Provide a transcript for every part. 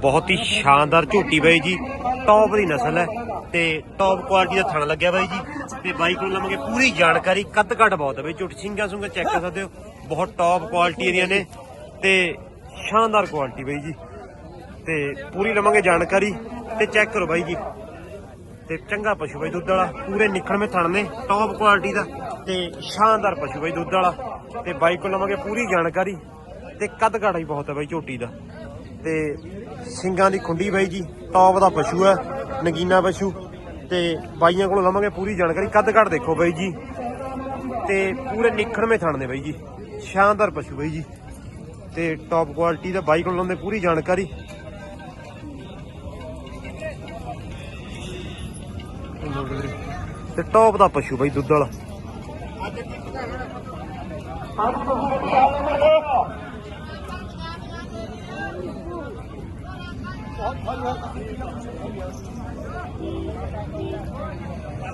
ਬਹੁਤ ਹੀ ਸ਼ਾਨਦਾਰ ਝੋਟੀ ਬਾਈ ਜੀ। ਟੌਪ ਦੀ ਨਸਲ ਹੈ ਤੇ ਟੌਪ ਕੁਆਲਿਟੀ ਦਾ ਥਣ ਲੱਗਿਆ ਬਾਈ ਜੀ। ਤੇ ਬਾਈ ਕੋਲ ਲਵਾਂਗੇ ਪੂਰੀ ਜਾਣਕਾਰੀ। ਕੱਦ ਘੱਟ ਬਹੁਤ ਹੈ ਬਾਈ, ਝੋਟੀ ਸਿੰਘਾਂ ਸੁੰਗਾ ਚੈੱਕ ਕਰ ਸਕਦੇ ਹੋ। ਬਹੁਤ ਟੌਪ ਕੁਆਲਿਟੀ ਦੀਆਂ ਨੇ ਤੇ ਸ਼ਾਨਦਾਰ ਕੁਆਲਿਟੀ ਬਾਈ ਜੀ। ਤੇ ਪੂਰੀ ਲਵਾਂਗੇ ਜਾਣਕਾਰੀ ਤੇ ਚੈੱਕ ਕਰੋ ਬਾਈ ਜੀ। ਤੇ ਚੰਗਾ ਪਸ਼ੂ ਬਾਈ ਦੁੱਧ ਵਾਲਾ। ਪੂਰੇ ਨਿਖੜਵੇਂ ਥਣ ਨੇ ਟੌਪ ਕੁਆਲਿਟੀ ਦਾ ਤੇ ਸ਼ਾਨਦਾਰ ਪਸ਼ੂ ਬਾਈ ਦੁੱਧ ਵਾਲਾ। ਤੇ ਬਾਈ ਕੋਲ ਲਵਾਂਗੇ ਪੂਰੀ ਜਾਣਕਾਰੀ ਤੇ ਕੱਦ ਕਾਠਾ ਹੀ ਬਹੁਤ ਹੈ ਬਾਈ ਝੋਟੀ ਦਾ। ਤੇ ਸਿੰਗਾਂ ਦੀ ਖੁੰਡੀ ਬਾਈ ਜੀ, ਟੌਪ ਦਾ ਪਸ਼ੂ ਹੈ, ਨਗੀਨਾ ਪਸ਼ੂ। ਤੇ ਬਾਈਆਂ ਕੋਲ ਲਵਾਂਗੇ ਪੂਰੀ ਜਾਣਕਾਰੀ। ਕੱਦ ਕਾਠ ਦੇਖੋ ਬਾਈ ਜੀ। ਤੇ ਪੂਰੇ ਨਿਖੜਵੇਂ ਥਣ ਨੇ ਬਾਈ ਜੀ। ਸ਼ਾਨਦਾਰ ਪਸ਼ੂ ਬਾਈ ਜੀ। ਤੇ ਟੌਪ ਕੁਆਲਿਟੀ ਦਾ ਬਾਈ ਕੋਲ ਲਾਉਂਦੇ ਪੂਰੀ ਜਾਣਕਾਰੀ। ਤੇ ਟੌਪ ਦਾ ਪਸ਼ੂ ਬਾਈ ਦੁੱਧ ਵਾਲਾ।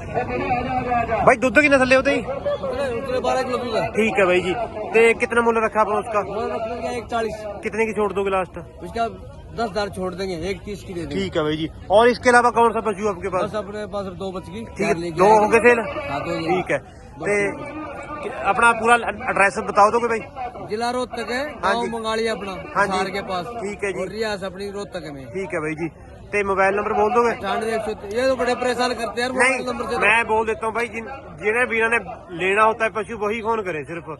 भाई दूध की नस्ल है उधर ही उतने उतने बारह किलो दूध है ठीक है भाई जी ते कितना मूल्य रखा आपने उसका और रखने का एक चालीस कितने की छोड़ दोगे लास्ट उसका दस हजार छोड़ देंगे एक तीस की दे देंगे ठीक है भाई जी और इसके अलावा कौन सा पशु है आपके पास बस अपने पास अब दो बच गई ठीक चार है लेके दो आएंगे। हो गए सेल हाँ दो ये। ठीक है ते कि- अपना पूरा एड्रेस बताओ दोगे भाई जिला रोहतक है हाँ गाँव जी। मंगाली अपना हाँ जी। हिसार के पास ठीक है जी। और रियास अपनी रोहतक में ठीक है भाई जी ते मोबाइल नंबर बोल दोगे अठानवे एक सौ ये तो बड़े परेशान करते हैं यार नहीं मोबाइल नंबर से मैं बोल देता हूँ भाई जिन जिन्हें भी इन्होंने लेना होता है पशु वही फोन करे सिर्फ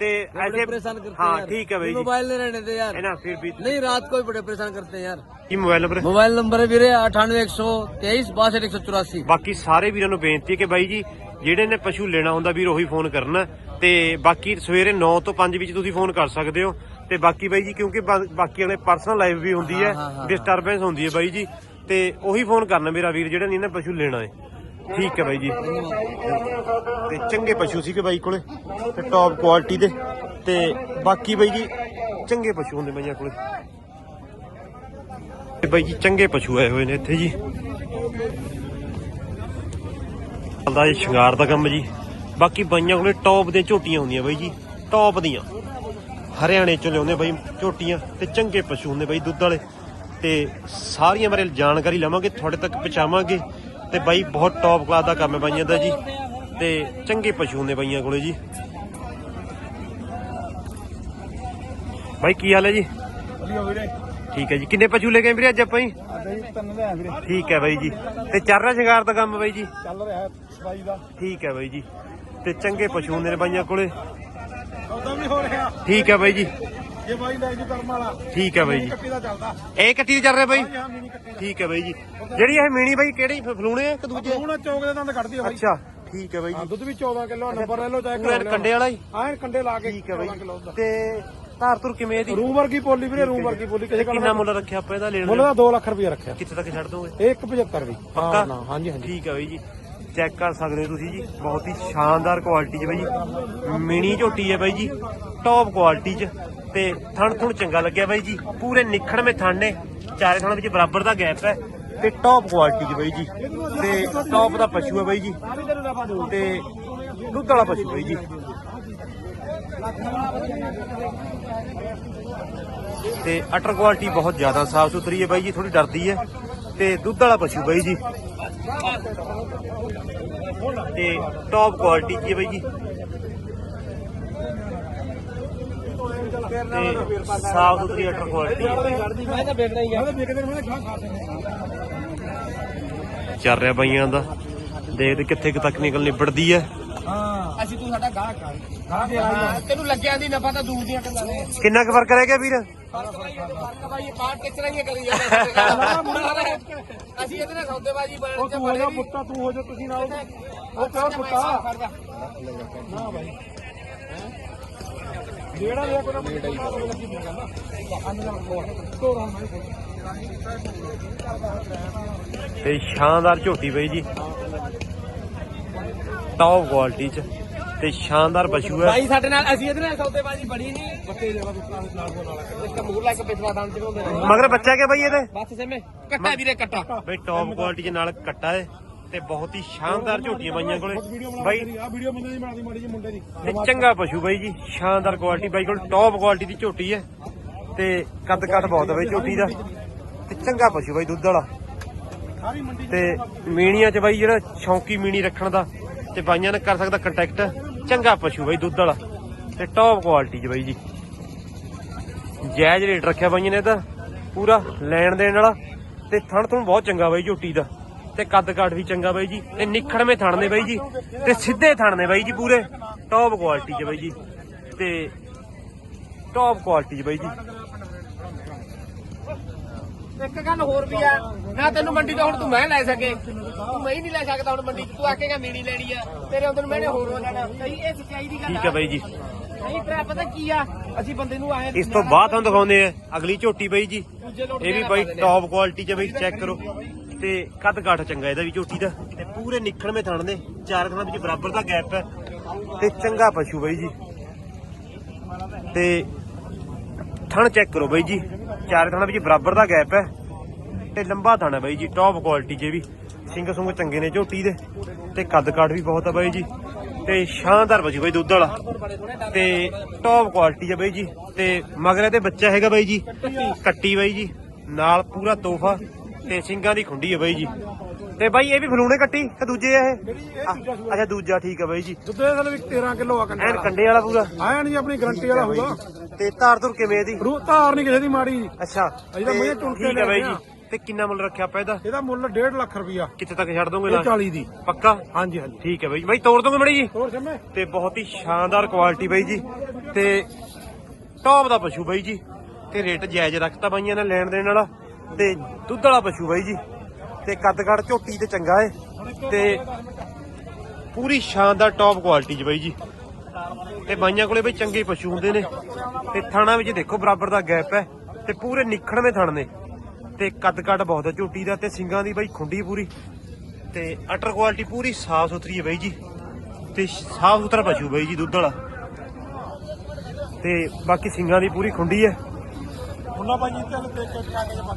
ते बड़े ऐसे परेशान करते हैं हाँ यार। ठीक है भाई ये जी मोबाइल नहीं रहने दे यार है ना फिर भी नहीं रात को ही बड़े परेशान करते हैं यार की मोबाइल नंबर मोबाइल नंबर है ਵੀਰੇ 98 123 62 184 ਬਾਕੀ ਸਾਰੇ ਵੀਰਾਂ ਨੂੰ ਬੇਨਤੀ ਹੈ ਕਿ ਬਾਈ ਜੀ ਜਿਹੜੇ ਨੇ ਪਸ਼ੂ ਲੈਣਾ ਹੁੰਦਾ ਵੀਰ ਉਹੀ ਫੋਨ ਕਰਨਾ ਤੇ ਬਾਕੀ ਸਵੇਰੇ 9 ਤੋਂ 5 ਵਿੱਚ ਤੁਸੀਂ ਫੋਨ ਕਰ ਸਕਦੇ ਹੋ ਤੇ ਬਾਕੀ ਬਾਈ ਜੀ ਕਿਉਂਕਿ ਬਾਕੀ ਵਾਲੇ ਪਰਸਨਲ ਲਾਈਫ ਵੀ ਹੁੰਦੀ ਹਾਂ। ਡਿਸਟਰਬੈਂਸ ਹੁੰਦੀ ਹੈ ਬਾਈ ਜੀ ਤੇ ਉਹੀ ਫੋਨ ਕਰਨਾ ਮੇਰਾ ਵੀਰ ਜਿਹੜਾ ਨਹੀਂ ਨਾ ਪਸ਼ੂ ਲੈਣਾ ਹੈ। ਠੀਕ ਹੈ ਬਾਈ ਜੀ। ਤੇ ਚੰਗੇ ਪਸ਼ੂ ਸੀਗੇ ਬਾਈ ਕੋਲੇ ਤੇ ਟੌਪ ਕੁਆਲਿਟੀ ਦੇ ਤੇ ਬਾਕੀ ਬਾਈ ਜੀ ਚੰਗੇ ਪਸ਼ੂ ਹੁੰਦੇ ਬਾਈਆਂ ਕੋਲੇ ਤੇ ਬਾਈ ਜੀ ਚੰਗੇ ਪਸ਼ੂ ਆਏ ਹੋਏ ਨੇ ਇੱਥੇ ਜੀ। ਚੱਲਦਾ ਇਹ ਸ਼ਿੰਗਾਰ ਦਾ ਕੰਮ ਜੀ। ਬਾਕੀ ਬਾਈਆਂ ਕੋਲੇ ਟੌਪ ਦੀਆਂ ਝੋਟੀਆਂ ਹੁੰਦੀਆਂ ਬਾਈ ਜੀ। ਟੌਪ ਦੀਆਂ। ਹਰਿਆਣੇ ਚੋਂ ਲਿਆਉਂਦੇ ਬਾਈ ਝੋਟੀਆਂ ਤੇ ਚੰਗੇ ਪਸ਼ੂ ਹੁੰਦੇ ਬਾਈ ਦੁੱਧ ਵਾਲੇ। ਤੇ ਸਾਰੀਆਂ ਬਾਰੇ ਜਾਣਕਾਰੀ ਲਵਾਂਗੇ ਤੁਹਾਡੇ ਤੱਕ ਪਹੁੰਚਾਵਾਂਗੇ। ਤੇ ਬਾਈ ਬਹੁਤ ਟੌਪ ਕਲਾਸ ਦਾ ਕੰਮ ਹੈ ਬਾਈਆਂ ਦਾ ਜੀ। ਤੇ ਚੰਗੇ ਪਸ਼ੂ ਹੁੰਦੇ ਬਾਈਆਂ ਕੋਲੇ ਜੀ। ਬਾਈ ਕੀ ਹਾਲ ਹੈ ਜੀ? ਵਧੀਆ ਵੀਰੇ। ਠੀਕ ਹੈ ਜੀ। ਕਿੰਨੇ ਪਸ਼ੂ ਲੈ ਗਏ ਵੀਰੇ ਅੱਜ ਆਪਾਂ ਜੀ? ਤਿੰਨ ਲੈ ਵੀਰੇ। ਠੀਕ ਹੈ ਬਾਈ ਜੀ। ਤੇ ਚੱਲ ਰਿਹਾ ਸ਼ਿੰਗਾਰ ਦਾ ਕੰਮ ਬਾਈ ਜੀ? ਚੱਲ ਰਿਹਾ। ਦਾ। ਠੀਕ ਹੈ ਬਾਈ ਜੀ। ਤੇ ਚੰਗੇ ਪਸ਼ੂ ਨੇ ਬਾਈਆਂ ਕੋਲੇ। ਸੌਦਾ ਵੀ ਹੋ ਰਿਹਾ। ਠੀਕ ਹੈ ਬਾਈ ਜੀ। ਜੇ ਬਾਈ ਲੈ ਜੂ ਕਰਮ ਵਾਲਾ। ਠੀਕ ਹੈ ਬਾਈ ਜੀ। ਕੱਟੀ ਦਾ ਚੱਲਦਾ। ਇਹ ਕੱਟੀ ਚੱਲ ਰਿਹਾ ਬਾਈ। ਹਾਂ ਦਾ। ਠੀਕ ਹੈ ਬਾਈ ਜੀ। ਜਿਹੜੀ ਇਹ ਮੀਣੀ ਬਾਈ ਕਿਹੜੀ ਫਲੂਣੇ ਇੱਕ ਦੂਜੇ? ਹੁਣ ਚੌਕ ਦੇ ਦੰਦ ਕੱਢਦੀ ਆ ਬਾਈ। ਅੱਛਾ ਠੀਕ ਹੈ ਬਾਈ ਹਾਂ ਜੀ ਦੁੱਧ ਵੀ 14 ਕਿਲੋ ਨੰਬਰ ਲੈ ਲਓ ਚਾਹੇ ਪੂਰੇ ਕੰਡੇ ਵਾਲਾ ਹੀ? ਹਾਂ ਕੰਡੇ ਲਾ ਕੇ ਠੀਕ ਹੈ 14 ਕਿਲੋ ਬਾਈ ਦਾ ਤੇ ਧਾਰ ਤੁਰ ਕਿਵੇਂ ਇਹਦੀ? ਰੂਮ ਵਰਗੀ ਪੋਲੀ ਵੀਰੇ ਰੂਮ ਵਰਗੀ ਪੋਲੀ ਕਿਸੇ ਕਿੰਨਾ ਮੁੱਲ ਰੱਖਿਆ ਆਪਾਂ ਇਹਦਾ ਲੈਣ ਮੁੱਲ ਦਾ? ਦਾ 2 ਲੱਖ ਰੁਪਏ ਰੱਖਿਆ। ਕਿੱਥੇ ਤੱਕ ਛੱਡ ਦੋਗੇ? ਇਹ 175 ਦੀ ਪੱਕਾ? ਹਾਂ ਹਾਂਜੀ ਹਾਂਜੀ। ਠੀਕ ਹੈ ਬਾਈ ਜੀ। ਚੈੱਕ ਕਰ ਸਕਦੇ ਹੋ ਤੁਸੀਂ ਜੀ। ਬਹੁਤ ਹੀ ਸ਼ਾਨਦਾਰ ਕੁਆਲਿਟੀ 'ਚ ਬਾਈ ਜੀ। ਮਿਨੀ ਝੋਟੀ ਹੈ ਬਾਈ ਜੀ। ਟੌਪ ਕੁਆਲਿਟੀ 'ਚ ਤੇ ਥਣ ਥੁਣ ਚੰਗਾ ਲੱਗਿਆ ਬਾਈ ਜੀ। ਪੂਰੇ ਨਿਖੜਵੇਂ ਥਣ ਨੇ। ਚਾਰੇ ਥਣਾਂ ਵਿੱਚ ਬਰਾਬਰ ਦਾ ਗੈਪ ਹੈ। ਤੇ ਟੌਪ ਕੁਆਲਿਟੀ 'ਚ ਬਾਈ ਜੀ। ਤੇ ਟੌਪ ਦਾ ਪਸ਼ੂ ਹੈ ਬਾਈ ਜੀ। ਤੇ ਦੁੱਧ ਵਾਲਾ ਪਸ਼ੂ ਬਾਈ ਜੀ। ਤੇ ਅਟਰ ਕੁਆਲਿਟੀ ਬਹੁਤ ਜ਼ਿਆਦਾ ਸਾਫ਼ ਸੁਥਰੀ ਹੈ ਬਾਈ ਜੀ। ਥੋੜੀ ਡਰਦੀ ਹੈ। ਤੇ ਦੁੱਧ ਵਾਲਾ ਪਸ਼ੂ ਬਾਈ ਜੀ। ਤੇ ਟੌਪ ਕੁਆਲਿਟੀ ਕੀ ਹੈ ਜੀ। ਤੇ ਸਾਫ਼ ਸੁਥਰੀ ਅਟਰ ਕੁਆਲਿਟੀ ਚੱਲ ਰਿਹਾ ਬਾਈਆਂ ਦਾ। ਦੇਖਦੇ ਕਿੱਥੇ ਕਿ ਤਕਨੀਕਲ ਨਿਬੜਦੀ ਹੈ। ਹਾਂ ਅਸੀਂ ਤੂੰ ਸਾਡਾ ਗਾਹਕ ਆ। ਤੈਨੂੰ ਲੱਗਿਆ ਦੀ ਨਫਾ ਤਾਂ ਦੂਰ ਦੀਆਂ ਕਿੰਨਾ ਕੁ ਫ਼ਰਕ ਰਹਿ ਗਿਆ ਵੀਰ? ਭਾਈ ਬਾਹਰ ਕਿਚਰਾ ਹੀ ਕਰੀ ਜਾਂਦਾ ਅਸੀਂ ਇਹਦੇ ਨਾਲ ਸੌਦੇਬਾਜੀ ਬਣ ਉਹ ਤੂੰ ਹੋ ਜਾ ਪੁੱਤਾ ਤੂੰ ਹੋ ਜਾ ਤੁਸੀਂ ਨਾਲ। ਉਹ ਕਿਉਂ ਪੁੱਤਾ। ਨਾ ਭਾਈ ਜਿਹੜਾ ਲਿਆ ਕੋਈ ਨਾ ਮੁੰਡਾ ਲੱਗੀ ਪਈ ਗੱਲ ਅੰਨ ਨਾਲ ਕੋਲ ਤੋਰਾਂ ਮੈਂ ਤੇ ਸ਼ਾਨਦਾਰ ਝੋਟੀ ਬਾਈ ਜੀ। ਟੌਪ ਕੁਆਲਿਟੀ ਚ। ਤੇ ਸ਼ਾਨਦਾਰ ਪਸ਼ੂ ਹੈ। ਭਾਈ ਸਾਡੇ ਨਾਲ ਅਸੀਂ ਇਹਦੇ ਨਾਲ ਸੌਦੇਬਾਜੀ ਬੜੀ ਨਹੀਂ। ਬੱਤੇ ਜਿਹੜਾ ਨਾਲ ਨਾਲ ਨਾਲ ਇੱਕ ਮੂਰ ਲੈ ਕੇ ਪਿਛਲਾ ਦੰਦ ਚੜਾਉਂਦੇ ਨੇ ਮਗਰ ਬੱਚਾ ਕਿ ਬਾਈ ਇਹਦੇ? ਬਸ ਸੇਮੇ ਕੱਟਾ ਵੀਰੇ ਕੱਟਾ। ਬਈ ਟੌਪ ਕੁਆਲਿਟੀ ਦੇ ਨਾਲ ਕੱਟਾ ਹੈ ਤੇ ਬਹੁਤ ਹੀ ਸ਼ਾਨਦਾਰ ਝੋਟੀਆਂ ਬਾਈਆਂ ਕੋਲੇ। ਬਾਈ ਆ ਵੀਡੀਓ ਬੰਦੇ ਦੀ ਬਣਾਦੀ ਮਾੜੀ ਜੀ ਮੁੰਡੇ ਦੀ। ਤੇ ਚੰਗਾ ਪਸ਼ੂ ਬਾਈ ਜੀ ਸ਼ਾਨਦਾਰ ਕੁਆਲਿਟੀ ਬਾਈ ਕੋਲ ਟੌਪ ਕੁਆਲਿਟੀ ਦੀ ਝੋਟੀ ਹੈ ਤੇ ਕੱਦ ਕੱਟ ਬਹੁਤ ਹੈ ਬਾਈ ਝੋਟੀ ਦਾ। ਤੇ ਚੰਗਾ ਪਸ਼ੂ ਬਾਈ ਦੁੱਧ ਵਾਲਾ। ਸਾਰੀ ਮੰਡੀ ਤੇ ਮੀਣੀਆਂ 'ਚ ਬਾਈ ਜਿਹੜਾ ਸ਼ੌਂਕੀ ਮੀਣੀ ਰੱਖਣ ਦਾ। ਤੇ ਬਾਈਆਂ ਨੇ ਕਰ ਸਕਦਾ ਕੰਟੈਕਟ ਚੰਗਾ ਪਸ਼ੂ ਬਾਈ, ਦੁੱਧ ਵਾਲਾ। ਤੇ ਟੌਪ ਕੁਆਲਿਟੀ 'ਚ ਬਾਈ ਜੀ। ਜਾਇਜ਼ ਰੇਟ ਰੱਖਿਆ ਬਾਈਆਂ ਨੇ ਇਹਦਾ ਪੂਰਾ ਲੈਣ ਦੇਣ ਵਾਲਾ। ਤੇ ਥਣ ਤੋਂ ਬਹੁਤ ਚੰਗਾ ਬਾਈ ਝੋਟੀ ਦਾ। ਤੇ ਕੱਦ ਕਾਠ ਵੀ ਚੰਗਾ ਬਾਈ ਜੀ। ਤੇ ਨਿਖੜਵੇਂ ਥਣ ਨੇ ਬਾਈ ਜੀ। ਤੇ ਸਿੱਧੇ ਥਣ ਨੇ ਬਾਈ ਜੀ ਪੂਰੇ। ਟੌਪ ਕੁਆਲਿਟੀ 'ਚ ਬਾਈ ਜੀ। ਤੇ ਟੌਪ ਕੁਆਲਿਟੀ 'ਚ ਬਾਈ ਜੀ। ਇੱਕ ਗੱਲ ਹੋਰ ਵੀ ਆ ਨਾ ਤੈਨੂੰ ਮੰਡੀ ਤੋਂ ਹੁਣ ਤੂੰ ਮੈਂ ਲੈ ਸਕੇ। ਤੂੰ ਮੈਂ ਹੀ ਨਹੀਂ ਲੈ ਸਕਦਾ ਹੁਣ ਮੰਡੀ। ਤੂੰ ਆਖੇਗਾ ਮੀਣੀ ਲੈਣੀ ਆ ਤੇਰੇ ਅੰਦਰ ਮੈਨੇ ਹੋਰ ਹੋ ਲੈਣਾ ਸਹੀ ਇਹ ਸੱਚਾਈ ਦੀ ਗੱਲ ਠੀਕ ਹੈ ਬਾਈ ਜੀ। ਨਹੀਂ ਤੇਰਾ ਪਤਾ ਕੀ ਆ? ਅਸੀਂ ਬੰਦੇ ਨੂੰ ਆਏ ਇਸ ਤੋਂ ਬਾਅਦ ਤੁਹਾਨੂੰ ਦਿਖਾਉਂਦੇ ਆ। ਅਗਲੀ ਝੋਟੀ ਬਾਈ ਜੀ। ਇਹ ਵੀ ਬਾਈ ਟੌਪ ਕੁਆਲਿਟੀ ਚ ਬਈ ਚੈੱਕ ਕਰੋ। ਤੇ ਕੱਦ ਕਾਠ ਚੰਗਾ ਇਹਦਾ ਵੀ ਝੋਟੀ ਦਾ। ਤੇ ਪੂਰੇ ਨਿਖੜਵੇਂ ਥਣ ਨੇ ਚਾਰ ਥਣਾਂ ਵਿੱਚ ਬਰਾਬਰ ਦਾ ਗੈਪ ਹੈ ਤੇ ਚੰਗਾ ਪਸ਼ੂ ਬਾਈ ਜੀ। ਤੇ ਥਣ ਚੈੱਕ ਕਰੋ ਬਾਈ ਜੀ। ਚਾਰੇ ਥਣਾਂ ਵਿੱਚ ਬਰਾਬਰ ਦਾ ਗੈਪ ਹੈ ਤੇ ਲੰਬਾ ਥਣ ਬਾਈ ਜੀ ਟੌਪ ਕੁਆਲਿਟੀ 'ਚ ਵੀ। ਸਿੰਘ ਸੁੰਗ ਚੰਗੇ ਨੇ ਝੋਟੀ ਦੇ ਤੇ ਕੱਦ ਕਾਠ ਵੀ ਬਹੁਤ ਆ ਬਾਈ ਜੀ। ਤੇ ਸ਼ਾਨਦਾਰ ਪਸ਼ੂ ਬਾਈ ਦੁੱਧ ਵਾਲਾ। ਤੇ ਟੌਪ ਕੁਆਲਿਟੀ ਹੈ ਬਾਈ ਜੀ। ਤੇ ਮਗਰ 'ਤੇ ਬੱਚਾ ਹੈਗਾ ਬਾਈ ਜੀ, ਕੱਟੀ ਬਾਈ ਜੀ। ਨਾਲ ਪੂਰਾ ਤੋਹਫਾ ਤੇ ਸਿੰਘਾਂ ਦੀ ਖੁੰਡੀ ਹੈ ਬਾਈ ਜੀ। ਤੇ ਬਾਈ ਇਹ ਵੀ ਫਲੂਣੇ ਕੱਟੀ ਤੇ ਦੂਜੇ ਆ ਇਹ ਆ, ਅੱਛਾ ਦੂਜਾ ਠੀਕ ਹੈ ਬਾਈ ਜੀ। ਦੁੱਧ ਦੇ ਵੀ 13 ਕਿਲੋ ਆ ਕੰਡਾ ਐਨ ਕੰਡੇ ਵਾਲਾ ਪੂਰਾ? ਆਇਆ ਨਹੀਂ ਆਪਣੀ ਗਰੰਟੀ ਵਾਲਾ ਹੋਊਗਾ। ਤੇ ਧਾਰ ਧੁਰ ਕਿਵੇਂ ਇਹਦੀ? ਰੂ ਧਾਰ ਨਹੀਂ ਕਿਸੇ ਦੀ ਮਾੜੀ ਅੱਛਾ ਅਸੀਂ ਤਾਂ ਕੇ ਠੀਕ ਹੈ ਬਾਈ ਜੀ। ਤੇ ਕਿੰਨਾ ਮੁੱਲ ਰੱਖਿਆ ਆਪਾਂ ਇਹਦਾ? ਇਹਦਾ ਮੁੱਲ 1.5 ਲੱਖ ਰੁਪਇਆ ਕਿੱਥੇ ਤੱਕ ਛੱਡ ਦੋਗੇ ਲਾਸਟ 40 ਦੀ। ਪੱਕਾ? ਹਾਂਜੀ ਹਾਂਜੀ। ਠੀਕ ਹੈ ਬਾਈ ਬਾਈ ਤੋੜ ਦੋਗੇ ਮੜੀ ਜੀ? ਹੋਰ ਜੰਮੇ ਤੇ ਬਹੁਤ ਹੀ ਸ਼ਾਨਦਾਰ ਕੁਆਲਿਟੀ ਬਾਈ ਜੀ। ਤੇ ਟੌਪ ਦਾ ਪਸ਼ੂ ਬਾਈ ਜੀ। ਤੇ ਰੇਟ ਜਾਇਜ਼ ਰੱਖਤਾ ਬਾਈਆਂ ਨੇ ਲੈਣ ਦੇਣ ਵਾਲਾ। ਤੇ ਦੁੱਧ ਵਾਲਾ ਪਸ਼ੂ ਬਾਈ ਜੀ। ਤੇ ਕੱਦ ਕੱਦ ਝੋਟੀ ਤੇ ਚੰਗਾ ਏ। ਤੇ ਪੂਰੀ ਸ਼ਾਨਦਾਰ ਟੌਪ ਕੁਆਲਿਟੀ 'ਚ ਬਾਈ ਜੀ। ਤੇ ਬਾਈਆਂ ਕੋਲੇ ਬਈ ਚੰਗੇ ਪਸ਼ੂ ਹੁੰਦੇ ਨੇ। ਤੇ ਥਾਣਾ ਵਿੱਚ ਦੇਖੋ ਬਰਾਬਰ ਦਾ ਗੈਪ ਹੈ। ਤੇ ਪੂਰੇ ਨਿਖੜਵੇਂ ਥਣ ਨੇ। ਤੇ ਕੱਦ ਕੱਟ ਬਹੁਤ ਹੈ ਝੋਟੀ ਦਾ ਤੇ ਸਿੰਗਾਂ ਦੀ ਬਾਈ ਖੁੰਡੀ ਪੂਰੀ। ਤੇ ਅਟਰ ਕੁਆਲਿਟੀ ਪੂਰੀ ਸਾਫ਼ ਸੁਥਰੀ ਹੈ ਬਾਈ ਜੀ। ਤੇ ਸਾਫ਼ ਸੁਥਰਾ ਪਸ਼ੂ ਬਾਈ ਜੀ ਦੁੱਧ ਵਾਲਾ। ਤੇ ਬਾਕੀ ਸਿੰਘਾਂ ਦੀ ਪੂਰੀ ਖੁੰਡੀ ਹੈ। ਉਹਨਾਂ ਭਾਈ ਇੱਥੇ ਵਾਲੇ ਦੇਖ ਕੇ ਆ ਕੇ ਜਮਾ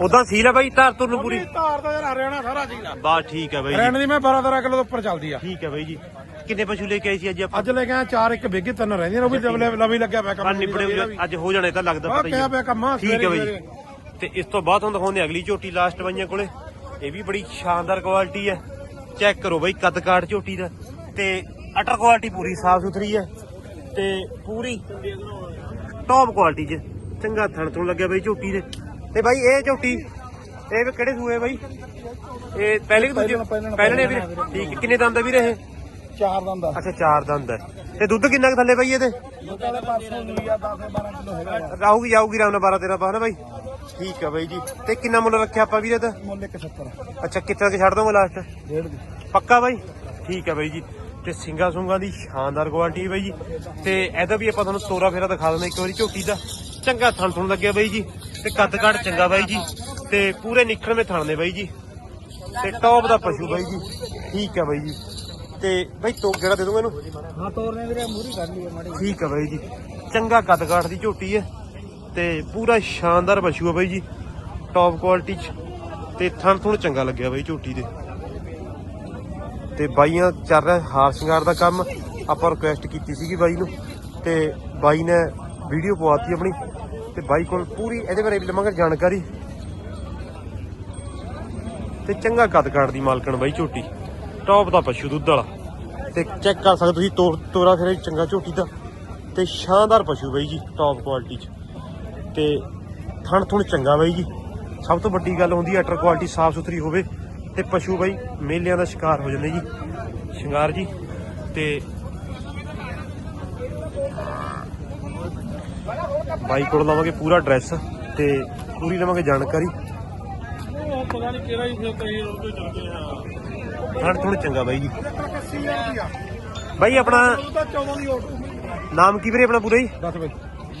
ਉਦਾਂ ਸੀਲ ਹੈ ਬਾਈ ਧਾਰ ਤੁਰ ਨੂੰ ਪੂਰੀ? ਧਾਰ ਦਾ ਯਾਰ ਹਰਿਆਣਾ ਸਾਰਾ ਜ਼ਿਲ੍ਹਾ ਬਾ ਠੀਕ ਹੈ ਬਾਈ ਜੀ। ਦੀ ਮੈਂ 12 13 ਕਿਲੋ ਤੋਂ ਉੱਪਰ ਚੱਲਦੀ ਆ। ਠੀਕ ਹੈ ਬਾਈ ਜੀ। ਕਿੰਨੇ ਪਸ਼ੂ ਲੈ ਕੇ ਆਏ ਸੀ ਅੱਜ ਆਪਾਂ? ਅੱਜ ਲੈ ਕੇ ਆਇਆ ਚਾਰ ਇੱਕ ਬਿੱਗੇ ਤਿੰਨ ਰਹਿੰਦੀਆਂ ਨੇ ਉਹ ਵੀ ਲਵ- ਲੱਗਿਆ ਪਿਆ ਆ ਕੰਮ ਹੋਏ ਅੱਜ ਹੋ ਜਾਣੇ ਤਾਂ ਲੱਗਦਾ ਪਤਾ ਹੀ ਹੈ। ਪਿਆ ਕੰਮ ਆ, ਠੀਕ ਹੈ ਬਾਈ ਜੀ। ਤੇ ਇਸ ਤੋਂ ਬਾਅਦ ਤੁਹਾਨੂੰ ਦਿਖਾਉਂਦੇ ਅਗਲੀ ਝੋਟੀ ਲਾਸਟ ਬਾਈਆਂ ਕੋਲੇ। ਇਹ ਵੀ ਬੜੀ ਸ਼ਾਨਦਾਰ ਕੁਆਲਿਟੀ ਹੈ ਚੈੱਕ ਕਰੋ ਬਾਈ ਕੱਦ ਕਾਠ ਝੋਟੀ ਦਾ। ਤੇ ਅਟਰ ਕੁਆਲਿਟੀ ਪੂਰੀ ਸਾਫ਼ ਸੁਥਰੀ ਹੈ ਤੇ ਪੂਰੀ ਟੌਪ ਕੁਆਲਿਟੀ 'ਚ। ਚੰਗਾ ਥਣ ਤੋਂ ਲੱਗਿਆ ਬਾਈ ਝੋਟੀ ਦੇ। ਤੇ ਬਾਈ ਇਹ ਝੋਟੀ ਇਹ ਵੀ ਕਿਹੜੇ ਸੂਏ ਬਾਈ? ਇਹ ਪਹਿਲੇ ਕਿ ਦੂਜੇ? ਪਹਿਲਾਂ- ਨੇ ਵੀਰੇ। ਠੀਕ। ਕਿੰਨੇ ਦੰਦ ਆ ਵੀਰੇ ਇਹ? ਚਾਰ ਦੰਦ ਦਾ ਅੱਛਾ ਚਾਰ ਦੰਦ ਹੈ ਤੇ ਦੁੱਧ ਕਿੰਨਾ ਕੁ ਥੱਲੇ ਬਾਈ ਇਹਦੇ? ਦੁੱਧ ਵਾਲੇ ਪਾਸੋਂ ਦੂਜਾ 10 12 ਕਿਲੋ ਹੈਗਾ ਆਊਗੀ ਆਊਗੀ ਰਾਮ ਨਾਲ 12 13 ਪਾ ਨਾ ਬਾਈ। ਠੀਕ ਹੈ ਬਾਈ ਜੀ। ਤੇ ਕਿੰਨਾ ਮੁੱਲ ਰੱਖਿਆ ਆਪਾਂ ਵੀਰੇ ਦਾ ਮੁੱਲ 170 ਅੱਛਾ ਕਿੱਥੇ ਤੱਕ ਛੱਡ ਦੋਗੇ ਲਾਸਟ ਡੇਢ ਪੱਕਾ ਬਾਈ? ਠੀਕ ਹੈ ਬਾਈ ਜੀ। ਤੇ ਸਿੰਗਾ ਸੁੰਗਾ ਦੀ ਸ਼ਾਨਦਾਰ ਕੁਆਲਿਟੀ ਬਾਈ ਜੀ। ਤੇ ਇਹਦਾ ਵੀ ਆਪਾਂ ਤੁਹਾਨੂੰ ਤੋਰਾ ਫੇਰਾ ਦਿਖਾ ਦਿੰਦੇ ਇੱਕ ਵਾਰੀ ਝੋਟੀ ਦਾ। ਚੰਗਾ ਥਣ ਥਣ ਲੱਗਿਆ ਬਾਈ ਜੀ ਤੇ ਕੱਦ ਕੱਦ ਚੰਗਾ ਬਾਈ ਜੀ ਤੇ ਪੂਰੇ ਨਿਖੜਵੇਂ ਥਣ ਨੇ ਬਾਈ ਜੀ ਤੇ ਟੌਪ ਦਾ ਪਸ਼ੂ ਬਾਈ ਜੀ। ਠੀਕ ਹੈ ਬਾਈ ਜੀ। ਤੇ ਬਾਈ ਤੋ ਕਿਹੜਾ ਦੇ ਦੂੰਗਾ ਇਹਨੂੰ? ਹਾਂ ਤੋਰਨੇ ਵੀਰੇ ਮੂਰੀ ਕਰ ਲਈਏ ਮਾੜੀ ਠੀਕ ਹੈ ਬਾਈ ਜੀ। ਚੰਗਾ ਕੱਦ ਕਾਠ ਦੀ ਝੋਟੀ ਹੈ ਤੇ ਪੂਰਾ ਸ਼ਾਨਦਾਰ ਪਸ਼ੂ ਹੈ ਬਾਈ ਜੀ। ਟੌਪ ਕੁਆਲਿਟੀ ਚ ਤੇ ਥਣ ਥੁਣ ਚੰਗਾ ਲੱਗਿਆ ਬਾਈ ਝੋਟੀ ਦੇ। ਤੇ ਬਾਈਆਂ ਚੱਲ ਰਿਹਾ ਹਾਰ ਸ਼ਿੰਗਾਰ ਦਾ ਕੰਮ। ਆਪਾਂ ਰਿਕੁਐਸਟ ਕੀਤੀ ਸੀਗੀ ਬਾਈ ਨੂੰ ਤੇ ਬਾਈ ਨੇ ਵੀਡੀਓ ਪਵਾਤੀ ਆਪਣੀ ਤੇ ਬਾਈ ਕੋਲ ਪੂਰੀ ਇਹਦੇ ਬਾਰੇ ਵੀ ਲਵਾਂਗੇ ਜਾਣਕਾਰੀ। ਤੇ ਚੰਗਾ ਕੱਦ ਕਾਠ ਦੀ ਮਾਲਕਣ ਬਾਈ ਝੋਟੀ ਟੌਪ ਦਾ ਪਸ਼ੂ ਦੁੱਧ ਵਾਲਾ। ਤੇ ਚੈੱਕ ਕਰ ਸਕਦੇ ਤੁਸੀਂ ਤੋਰ ਤੋਰਾ ਫਿਰ ਚੰਗਾ ਝੋਟੀ ਦਾ। ਤੇ ਸ਼ਾਨਦਾਰ ਪਸ਼ੂ ਬਾਈ ਜੀ ਟੌਪ ਕੁਆਲਿਟੀ ਚ। ਤੇ ਥਣ ਥੁਣ ਚੰਗਾ ਬਾਈ ਜੀ। ਸਭ ਤੋਂ ਵੱਡੀ ਗੱਲ ਹੁੰਦੀ ਹੈ ਅਟਰ ਕੁਆਲਿਟੀ ਸਾਫ਼ ਸੁਥਰੀ ਹੋਵੇ ਤੇ ਪਸ਼ੂ ਬਾਈ ਮੇਲਿਆਂ ਦਾ ਸ਼ਿਕਾਰ ਹੋ ਜਾਂਦੇ ਜੀ। ਸ਼ਿੰਗਾਰ ਜੀ ਤੇ ਬਾਈ ਕੋਲ ਲਵਾਂਗੇ ਪੂਰਾ ਐਡਰੈਸ ਤੇ ਪੂਰੀ ਲਵਾਂਗੇ ਜਾਣਕਾਰੀ। ਉਹ ਪਤਾ ਨਹੀਂ ਕਿਹੜਾ ਹੀ ਫਿਰ ਕਹੀ ਰੋਡ ਤੋਂ ਚੱਲ ਗਏ ਹਾਂ ਥਣ ਥੁਣ ਚੰਗਾ ਬਾਈ ਜੀ। 80000 ਰੁਪਿਆ ਬਾਈ ਆਪਣਾ ਉਹ ਤਾਂ 14 ਦੀ ਆਟੋ ਨਾਮ ਕੀ ਵੀਰੇ ਆਪਣਾ ਪੂਰਾ ਜੀ? ਦੱਸ ਬਈ।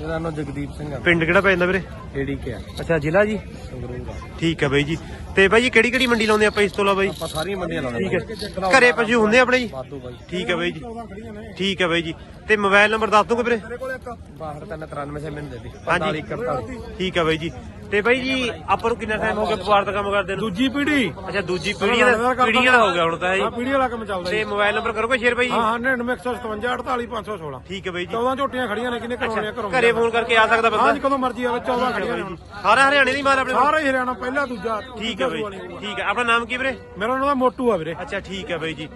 ਮੇਰਾ ਨਾਮ ਜਗਦੀਪ ਸਿੰਘ ਆ। ਪਿੰਡ ਕਿਹੜਾ ਪੈ ਜਾਂਦਾ ਵੀਰੇ? ਏਡੀ ਕੇ ਆ ਅੱਛਾ ਜ਼ਿਲ੍ਹਾ ਜੀ? ਸੰਗਰੂਰ ਆ। ਠੀਕ ਹੈ ਬਾਈ ਜੀ। ਤੇ ਬਾਈ ਜੀ ਕਿਹੜੀ ਕਿਹੜੀ ਮੰਡੀ ਲਾਉਂਦੇ ਆਪਾਂ ਇਸ ਤੋਂ ਇਲਾਵਾ ਬਾਈ? ਆਪਾਂ ਸਾਰੀਆਂ ਮੰਡੀਆਂ ਲਾਉਂਦੇ ਠੀਕ ਹੈ ਘਰੇ ਪਸ਼ੂ ਹੁੰਦੇ ਆਪਣੇ ਜੀ? ਵਾਧੂ ਬਾਈ। ਠੀਕ ਹੈ ਬਾਈ ਜੀ। 14 ਖੜੀਆਂ ਨੇ ਠੀਕ ਹੈ ਬਾਈ ਜੀ। ਤੇ ਮੋਬਾਈਲ ਨੰਬਰ ਦੱਸ ਦੋਗੇ ਵੀਰੇ? ਤੇਰੇ ਕੋਲ ਇੱਕ 62 393 ਸੇ ਮੈਨੂੰ ਦੇ ਦੀ। ਹਾਂਜੀ। 41 ਠੀਕ ਹੈ ਬਾਈ ਜੀ। ਤੇ ਬਾਈ ਜੀ ਆਪਾਂ ਨੂੰ ਕਿੰਨਾ ਟਾਈਮ ਹੋ ਗਿਆ ਵਪਾਰ ਦਾ ਕੰਮ ਕਰਦੇ ਨੂੰ? ਦੂਜੀ ਪੀੜੀ ਅੱਛਾ ਦੂਜੀ ਪੀੜ੍ਹੀ ਦਾ ਪੀੜ੍ਹੀਆਂ ਦਾ ਹੋ ਗਿਆ ਹੁਣ ਤਾਂ ਇਹ ਹਾਂ ਪੀੜੀ ਵਾਲਾ ਕੰਮ ਚੱਲਦਾ ਤੇ ਜੀ। ਮੋਬਾਈਲ ਨੰਬਰ ਕਰੋਗੇ ਸ਼ੇਅਰ ਬਾਈ ਜੀ? ਹਾਂ ਹਾਂ 99157 48516 ਠੀਕ ਹੈ ਬਾਈ ਜੀ। 14 ਝੋਟੀਆਂ ਖੜੀਆਂ ਨੇ ਕਿੰਨੇ ਘਰੋਂ ਨੇ ਘਰੋਂ? ਫੋਨ ਕਰਕੇ ਆ ਸਕਦਾ ਹਾਂ ਜੀ ਬੰਦਾ ਕਦੋਂ ਮਰਜ਼ੀ ਆਵੇ 14 ਖੜੀਆਂ ਨੇ। ਹੁਣ। ਸਾਰਾ ਹਰਿਆਣੇ ਦੀ ਮਾਲ ਆਪਣੇ ਕੋਲ? ਸਾਰਾ ਹੀ ਹਰਿਆਣਾ ਪਹਿਲਾ ਦੂਜਾ ਠੀਕ ਹੈ ਬਾਈ ਠੀਕ ਹੈ। ਆਪਣਾ ਨਾਮ ਕੀ ਵੀਰੇ? ਮੇਰਾ ਨਾਮ ਮੋਟੂ ਆ ਵੀਰੇ। ਅੱਛਾ ਠੀਕ ਹੈ ਬਾਈ ਜੀ।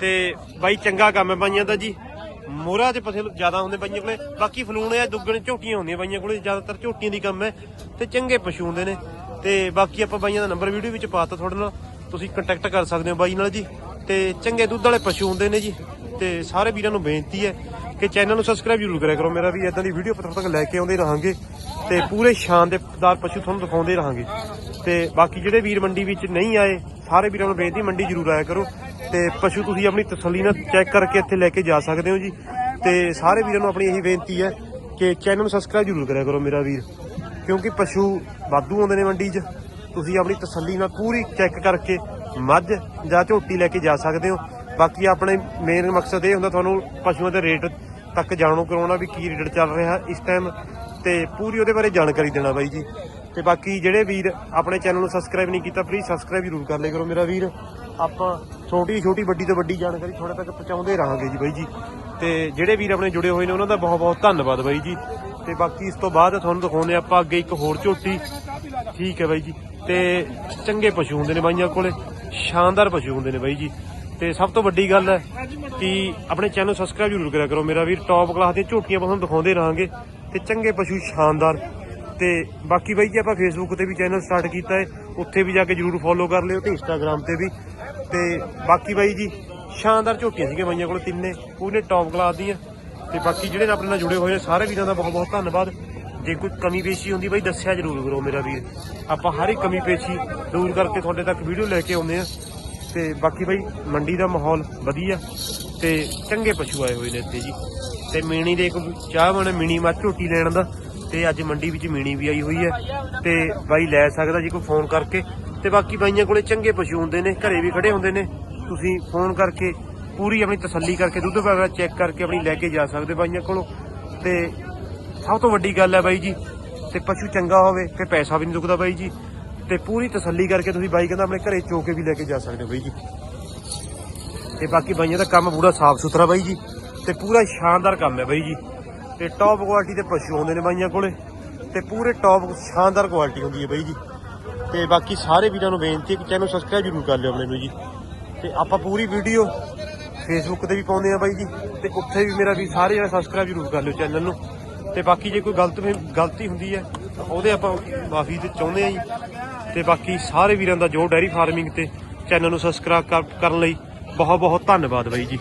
ਤੇ ਬਾਈ ਚੰਗਾ ਕੰਮ ਹੈ ਬਾਈਆਂ ਦਾ ਜੀ। ਮੋਹਰਾ ਚ ਪਸੇ ਜ਼ਿਆਦਾ ਹੁੰਦੇ ਬਾਈਆਂ ਕੋਲੇ, ਬਾਕੀ ਫਲੂਣ ਆ ਦੁੱਗਣ ਝੋਟੀਆਂ ਹੁੰਦੀਆਂ ਬਾਈਆਂ ਕੋਲੇ, ਜ਼ਿਆਦਾਤਰ ਝੋਟੀਆਂ ਦੀ ਕੰਮ ਹੈ ਤੇ ਚੰਗੇ ਪਸ਼ੂ ਹੁੰਦੇ ਨੇ। ਤੇ ਬਾਕੀ ਆਪਾਂ ਬਾਈਆਂ ਦਾ ਨੰਬਰ ਵੀਡੀਓ ਵਿੱਚ ਪਾਤਾ ਤੁਹਾਡੇ ਨਾਲ, ਤੁਸੀਂ ਕੰਟੈਕਟ ਕਰ ਸਕਦੇ ਹੋ ਬਾਈ ਨਾਲ ਜੀ। ਤੇ ਚੰਗੇ ਦੁੱਧ ਵਾਲੇ ਪਸ਼ੂ ਹੁੰਦੇ ਨੇ ਜੀ। ਤੇ ਸਾਰੇ ਵੀਰਾਂ ਨੂੰ ਬੇਨਤੀ ਹੈ ਕਿ ਚੈਨਲ ਨੂੰ ਸਬਸਕ੍ਰਾਈਬ ਜ਼ਰੂਰ ਕਰਿਆ ਕਰੋ। ਮੇਰਾ ਵੀ ਇਦਾਂ ਦੀ ਵੀਡੀਓ ਤੁਹਾਡੇ ਤੱਕ ਲੈ ਕੇ ਆਉਂਦੇ ਰਹਾਂਗੇ ਤੇ ਪੂਰੇ ਸ਼ਾਨਦਾਰ ਪਸ਼ੂ ਤੁਹਾਨੂੰ ਦਿਖਾਉਂਦੇ ਰਹਾਂਗੇ। ਤੇ ਬਾਕੀ ਜਿਹੜੇ ਵੀਰ ਮੰਡੀ ਵਿੱਚ ਨਹੀਂ ਆਏ, ਸਾਰੇ ਵੀਰਾਂ ਨੂੰ ਬੇਨਤੀ, ਮੰਡੀ ਜ਼ਰੂਰ ਆਇਆ ਕਰੋ। ਤੇ ਪਸ਼ੂ ਤੁਸੀਂ ਆਪਣੀ ਤਸੱਲੀ ਨਾਲ ਚੈੱਕ ਕਰਕੇ ਇੱਥੇ ਲੈ ਕੇ ਜਾ ਸਕਦੇ ਹੋ ਜੀ। ਤੇ ਸਾਰੇ ਵੀਰਾਂ ਨੂੰ ਆਪਣੀ ਇਹੀ ਬੇਨਤੀ ਹੈ ਕਿ ਚੈਨਲ ਨੂੰ ਸਬਸਕ੍ਰਾਈਬ ਜ਼ਰੂਰ ਕਰਿਆ ਕਰੋ ਮੇਰਾ ਵੀਰ। ਕਿਉਂਕਿ ਪਸ਼ੂ ਵਾਧੂ ਆਉਂਦੇ ਨੇ ਮੰਡੀ 'ਚ। ਤੁਸੀਂ ਆਪਣੀ ਤਸੱਲੀ ਨਾਲ ਪੂਰੀ ਚੈੱਕ ਕਰਕੇ ਮੱਝ ਜਾਂ ਝੋਟੀ ਲੈ ਕੇ ਜਾ ਸਕਦੇ ਹੋ। ਬਾਕੀ ਆਪਣੇ ਮੇਨ ਮਕਸਦ ਇਹ ਹੁੰਦਾ ਤੁਹਾਨੂੰ ਪਸ਼ੂਆਂ ਦੇ ਰੇਟ ਤੱਕ ਜਾਣੂ ਕਰਾਉਣਾ ਵੀ ਕੀ ਰੇਟ ਚੱਲ ਰਿਹਾ ਇਸ ਟਾਈਮ ਤੇ ਪੂਰੀ ਉਹਦੇ ਬਾਰੇ ਜਾਣਕਾਰੀ ਦੇਣਾ ਬਾਈ ਜੀ। ਤੇ ਬਾਕੀ ਜਿਹੜੇ ਵੀਰ ਆਪਣੇ ਚੈਨਲ ਨੂੰ ਸਬਸਕ੍ਰਾਈਬ ਨਹੀਂ ਕੀਤਾ ਪਲੀਜ਼ ਸਬਸਕ੍ਰਾਈਬ ਜ਼ਰੂਰ ਕਰ ਲਿਆ ਕਰੋ ਮੇਰਾ ਵੀਰ। ਆਪਾਂ ਛੋਟੀ ਛੋਟੀ ਵੱਡੀ ਤੋਂ ਵੱਡੀ ਜਾਣਕਾਰੀ ਤੁਹਾਡੇ ਤੱਕ ਪਹੁੰਚਾਉਂਦੇ ਰਹਾਂਗੇ ਜੀ ਬਾਈ ਜੀ। ਤੇ ਜਿਹੜੇ ਵੀਰ ਆਪਣੇ ਜੁੜੇ ਹੋਏ ਨੇ, ਉਹਨਾਂ ਦਾ ਬਹੁਤ ਬਹੁਤ ਧੰਨਵਾਦ ਬਾਈ ਜੀ। ਤੇ ਬਾਕੀ ਇਸ ਤੋਂ ਬਾਅਦ ਤੁਹਾਨੂੰ ਦਿਖਾਉਂਦੇ ਆਪਾਂ ਅੱਗੇ ਇੱਕ ਹੋਰ ਝੋਟੀ। ਠੀਕ ਹੈ ਬਾਈ ਜੀ। ਤੇ ਚੰਗੇ ਪਸ਼ੂ ਹੁੰਦੇ ਨੇ ਬਾਈਆਂ ਕੋਲੇ। ਸ਼ਾਨਦਾਰ ਪਸ਼ੂ ਹੁੰਦੇ ਨੇ ਬਾਈ ਜੀ। ਤੇ ਸਭ ਤੋਂ ਵੱਡੀ ਗੱਲ ਹੈ ਕਿ ਆਪਣੇ ਚੈਨਲ ਸਬਸਕ੍ਰਾਈਬ ਜ਼ਰੂਰ ਕਰਿਆ ਕਰੋ। ਮੇਰਾ ਵੀਰ ਟੌਪ ਕਲਾਸ ਦੀਆਂ ਝੋਟੀਆਂ ਤੁਹਾਨੂੰ ਦਿਖਾਉਂਦੇ ਰਹਾਂਗੇ। ਤੇ ਚੰਗੇ ਪਸ਼ੂ ਸ਼ਾਨਦਾਰ। ਤੇ ਬਾਕੀ ਬਾਈ ਜੀ ਆਪਾਂ ਫੇਸਬੁੱਕ ਤੇ ਵੀ ਚੈਨਲ ਸਟਾਰਟ ਕੀਤਾ ਹੈ। ਉੱਥੇ ਵੀ ਜਾ ਕੇ ਜਰੂਰ ਫੋਲੋ ਕਰ ਲਿਓ ਤੇ ਇੰਸਟਾਗ੍ਰam ਤੇ ਵੀ। ਤੇ ਬਾਕੀ ਬਾਈ ਜੀ, ਸ਼ਾਨਦਾਰ ਝੋਟੀਆਂ ਸੀਗੀਆਂ ਬਾਈਆਂ ਕੋਲ ਤਿੰਨੇ, ਪੂਰੇ ਟੌਪ ਕਲਾਸ ਦੀਆਂ। ਤੇ ਬਾਕੀ ਜਿਹੜੇ ਆਪਣੇ ਨਾਲ ਜੁੜੇ ਹੋਏ ਨੇ, ਸਾਰੇ ਵੀਰਾਂ ਦਾ ਬਹੁਤ ਬਹੁਤ ਧੰਨਵਾਦ। ਜੇ ਕੋਈ ਕਮੀ ਪੇਸ਼ੀ ਹੁੰਦੀ ਬਾਈ, ਦੱਸਿਆ ਜਰੂਰ ਕਰੋ ਮੇਰਾ ਵੀਰ। ਆਪਾਂ ਹਰ ਇੱਕ ਕਮੀ ਪੇਸ਼ੀ ਦੂਰ ਕਰਕੇ ਤੁਹਾਡੇ ਤੱਕ ਵੀਡੀਓ ਲੈ ਕੇ ਆਉਂਦੇ ਆ ਤੇ ਬਾਕੀ ਬਾਈ, ਮੰਡੀ ਦਾ ਮਾਹੌਲ ਵਧੀਆ ਤੇ ਚੰਗੇ ਪਸ਼ੂ ਆਏ ਹੋਏ ਨੇ ਇੱਥੇ ਜੀ। ਤੇ ਮੀਣੀ ਦੇ ਇੱਕ ਚਾਹ ਬਣੇ ਮੀਣੀ ਮਾ ਝੋਟੀ ਲੈਣ ਦਾ। ਤੇ ਅੱਜ ਮੰਡੀ ਵਿੱਚ ਮੀਣੀ ਵੀ ਆਈ ਹੋਈ ਹੈ। ਤੇ ਬਾਈ ਲੈ ਸਕਦਾ ਜੀ ਕੋਈ ਫੋਨ ਕਰਕੇ। ਤੇ ਬਾਕੀ ਬਾਈਆਂ ਕੋਲੇ ਚੰਗੇ ਪਸ਼ੂ ਹੁੰਦੇ ਨੇ, ਘਰੇ ਵੀ ਖੜੇ ਹੁੰਦੇ ਨੇ। ਤੁਸੀਂ ਫੋਨ ਕਰਕੇ ਪੂਰੀ ਆਪਣੀ ਤਸੱਲੀ ਕਰਕੇ, ਦੁੱਧ ਵਗੈਰਾ ਚੈੱਕ ਕਰਕੇ ਆਪਣੀ ਲੈ ਕੇ ਜਾ ਸਕਦੇ ਬਾਈਆਂ ਕੋਲੋਂ। ਤੇ ਸਭ ਤੋਂ ਵੱਡੀ ਗੱਲ ਹੈ ਬਾਈ ਜੀ, ਤੇ ਪਸ਼ੂ ਚੰਗਾ ਹੋਵੇ ਤੇ ਪੈਸਾ ਵੀ ਨਹੀਂ ਦੁਖਦਾ ਬਾਈ ਜੀ। ਤੇ ਪੂਰੀ ਤਸੱਲੀ ਕਰਕੇ ਤੁਸੀਂ ਬਾਈ ਕਹਿੰਦਾ ਆਪਣੇ ਘਰੇ ਚੋ ਕੇ ਵੀ ਲੈ ਕੇ ਜਾ ਸਕਦੇ ਹੋ ਬਾਈ ਜੀ। ਤੇ ਬਾਕੀ ਬਾਈਆਂ ਦਾ ਕੰਮ ਪੂਰਾ ਸਾਫ਼ ਸੁਥਰਾ ਬਾਈ ਜੀ, ਤੇ ਪੂਰਾ ਸ਼ਾਨਦਾਰ ਕੰਮ ਹੈ ਬਾਈ ਜੀ। ਤੇ ਟੌਪ ਕੁਆਲਿਟੀ ਦੇ ਪਸ਼ੂ ਆਉਂਦੇ ਨੇ ਬਾਈਆਂ ਕੋਲੇ, ਤੇ ਪੂਰੇ ਟੌਪ ਸ਼ਾਨਦਾਰ ਕੁਆਲਿਟੀ ਹੁੰਦੀ ਹੈ ਬਾਈ ਜੀ। ਤੇ ਬਾਕੀ ਸਾਰੇ ਵੀਰਾਂ ਨੂੰ ਬੇਨਤੀ ਹੈ ਕਿ ਚੈਨਲ ਸਬਸਕ੍ਰਾਈਬ ਜ਼ਰੂਰ ਕਰ ਲਿਓ ਆਪਣੇ ਨੂੰ ਜੀ। ਤੇ ਆਪਾਂ ਪੂਰੀ ਵੀਡੀਓ ਫੇਸਬੁੱਕ ਤੇ ਵੀ ਪਾਉਂਦੇ ਆ ਬਾਈ ਜੀ। ਤੇ ਉੱਥੇ ਵੀ ਮੇਰਾ ਵੀ ਸਾਰੇ ਜਣੇ ਸਬਸਕ੍ਰਾਈਬ ਜ਼ਰੂਰ ਕਰ ਲਿਓ ਚੈਨਲ ਨੂੰ। ਤੇ ਬਾਕੀ ਜੇ ਕੋਈ ਗਲਤ ਗਲਤੀ ਹੁੰਦੀ ਹੈ, ਤਾਂ ਉਹਦੇ ਆਪਾਂ ਮਾਫੀ ਤੇ ਚਾਹੁੰਦੇ ਆ ਜੀ। ਤੇ ਬਾਕੀ ਸਾਰੇ ਵੀਰਾਂ ਦਾ ਜੋ ਡੈਰੀ ਫਾਰਮਿੰਗ ਤੇ ਚੈਨਲ ਨੂੰ ਸਬਸਕ੍ਰਾਈਬ ਕਰਨ ਲਈ ਬਹੁਤ ਬਹੁਤ ਧੰਨਵਾਦ ਬਾਈ ਜੀ।